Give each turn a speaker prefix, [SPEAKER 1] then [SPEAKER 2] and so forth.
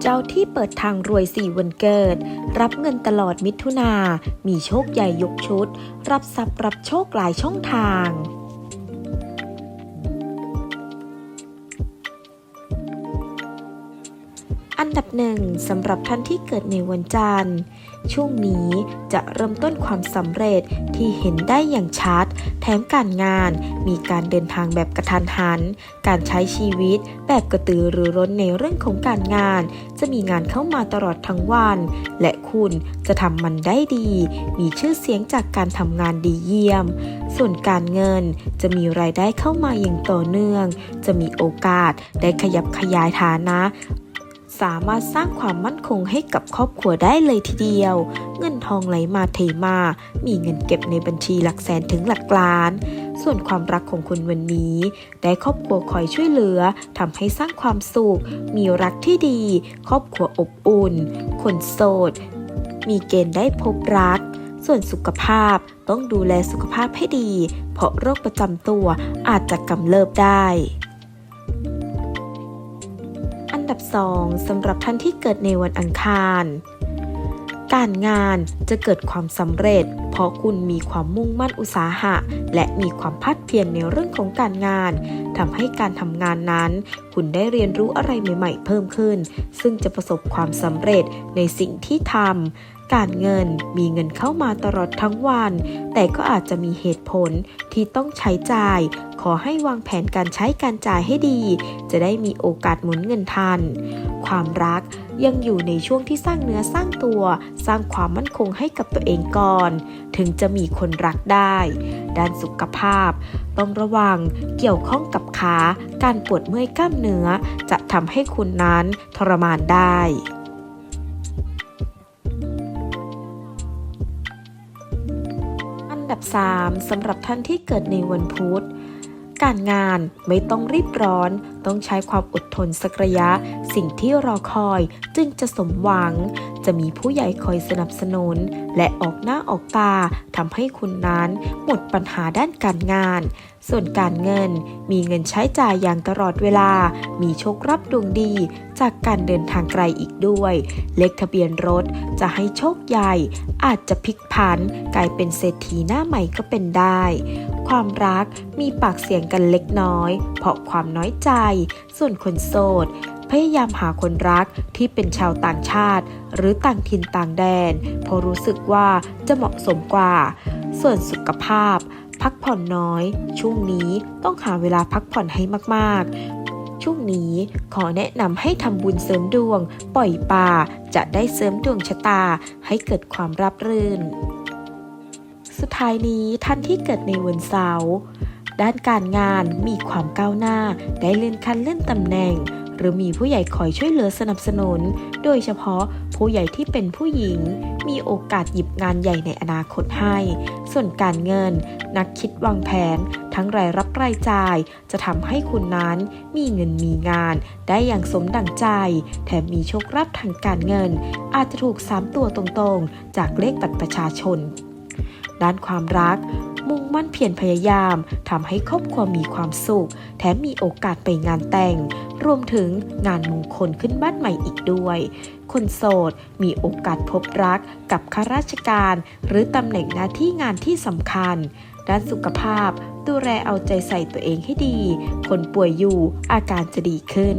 [SPEAKER 1] เจ้าที่เปิดทางรวยสี่วันเกิด รับเงินตลอดมิถุนา มีโชคใหญ่ยกชุด รับทรัพย์รับโชคหลายช่องทาง ดับหนึ่งสำหรับท่านที่เกิดในวันจันทร์ ช่วงนี้จะเริ่มต้นความสำเร็จที่เห็นได้อย่างชัด แถมการงานมีการเดินทางแบบกระทันหัน การใช้ชีวิตแบบกระตือรือร้นในเรื่องของการงาน จะมีงานเข้ามาตลอดทั้งวัน และคุณจะทำมันได้ดี มีชื่อเสียงจากการทำงานดีเยี่ยม ส่วนการเงินจะมีรายได้เข้ามาอย่างต่อเนื่อง จะมีโอกาสได้ขยับขยายฐานะ สามารถสร้างความมั่นคงให้กับครอบครัวได้เลยทีเดียว เงินทองไหลมาเทมา มีเงินเก็บในบัญชีหลักแสนถึงหลักล้าน ส่วนความรักของคุณวันนี้ ได้ครอบครัวคอยช่วยเหลือทำให้สร้างความสุข มีรักที่ดี ครอบครัวอบอุ่น คนโสด มีเกณฑ์ได้พบรัก ส่วนสุขภาพต้องดูแลสุขภาพให้ดี เพราะโรคประจำตัวอาจจะกำเริบได้ อัดับ2สำหรับท่านที่เกิดในวันอังคาร การงานจะเกิดความสำเร็จ เพราะคุณมีความมุ่งมั่นอุตสาหะ และมีความพัดเพียรในเรื่องของการงานทำให้การทำงานนั้น คุณได้เรียนรู้อะไรใหม่ ๆ เพิ่มขึ้น ซึ่งจะประสบความสำเร็จในสิ่งที่ทำการเงินมีเงินเข้ามาตลอดทั้งวัน แต่ก็อาจจะมีเหตุผลที่ต้องใช้จ่าย อให้วางแผนการใช้การจ่ายให้ดี จะได้มีโอกาสหมุนเงินทัน ความรักยังอยู่ในช่วงที่สร้างเนื้อสร้างตัว สร้างความมั่นคงให้กับตัวเองก่อน ถึงจะมีคนรักได้ ด้านสุขภาพ ต้องระวังเกี่ยวข้องกับขา การปวดเมื่อยกล้ามเนื้อ จะทำให้คุณนั้นทรมานได้อันดับ 3สำหรับท่านที่เกิดในวันพุธ การงานไม่ต้องรีบร้อน ต้องใช้ความอดทนสักระยะ สิ่งที่รอคอยจึงจะสมหวัง จะมีผู้ใหญ่คอยสนับสนุน และออกหน้าออกตาทำให้คุณนั้นหมดปัญหาด้านการงาน ส่วนการเงินมีเงินใช้จ่ายอย่างตลอดเวลา มีโชครับ ดวงดี จากการเดินทางไกลอีกด้วย เลขทะเบียนรถจะให้โชคใหญ่ อาจจะพลิกผัน กลายเป็นเศรษฐีหน้าใหม่ก็เป็นได้ ความรักมีปากเสียงกันเล็กน้อย เพราะความน้อยใจ ส่วนคนโสดพยายามหาคนรักที่เป็นชาวต่างชาติ หรือต่างถิ่นต่างแดนเพราะรู้สึกว่าจะเหมาะสมกว่า ส่วนสุขภาพ พักผ่อนน้อย ช่วงนี้ต้องหาเวลาพักผ่อนให้มากๆ ช่วงนี้ขอแนะนำให้ทำบุญเสริมดวง ปล่อยปลาจะได้เสริมดวงชะตาให้เกิดความราบรื่น สุดท้ายนี้ท่านที่เกิดในวันเสาร์ด้านการงานมีความก้าวหน้าได้เลื่อนขั้นเลื่อนตำแหน่ง หรือมีผู้ใหญ่คอยช่วยเหลือสนับสนุน โดยเฉพาะผู้ใหญ่ที่เป็นผู้หญิง มีโอกาสหยิบงานใหญ่ในอนาคตให้ ส่วนการเงิน นักคิดวางแผน ทั้งรายรับรายจ่าย จะทำให้คุณนั้นมีเงินมีงาน ได้อย่างสมดังใจ แถมมีโชคลาภทางการเงิน อาจจะถูกสามตัวตรงๆ จากเลขบัตรประชาชน ด้านความรัก มั่นเพียรพยายามทำให้ครอบครัวมีความสุข แถมมีโอกาสไปงานแต่ง รวมถึงงานมงคลขึ้นบ้านใหม่อีกด้วย คนโสดมีโอกาสพบรักกับข้าราชการ หรือตำแหน่งหน้าที่งานที่สำคัญ ด้านสุขภาพ ดูแลเอาใจใส่ตัวเองให้ดี คนป่วยอยู่อาการจะดีขึ้น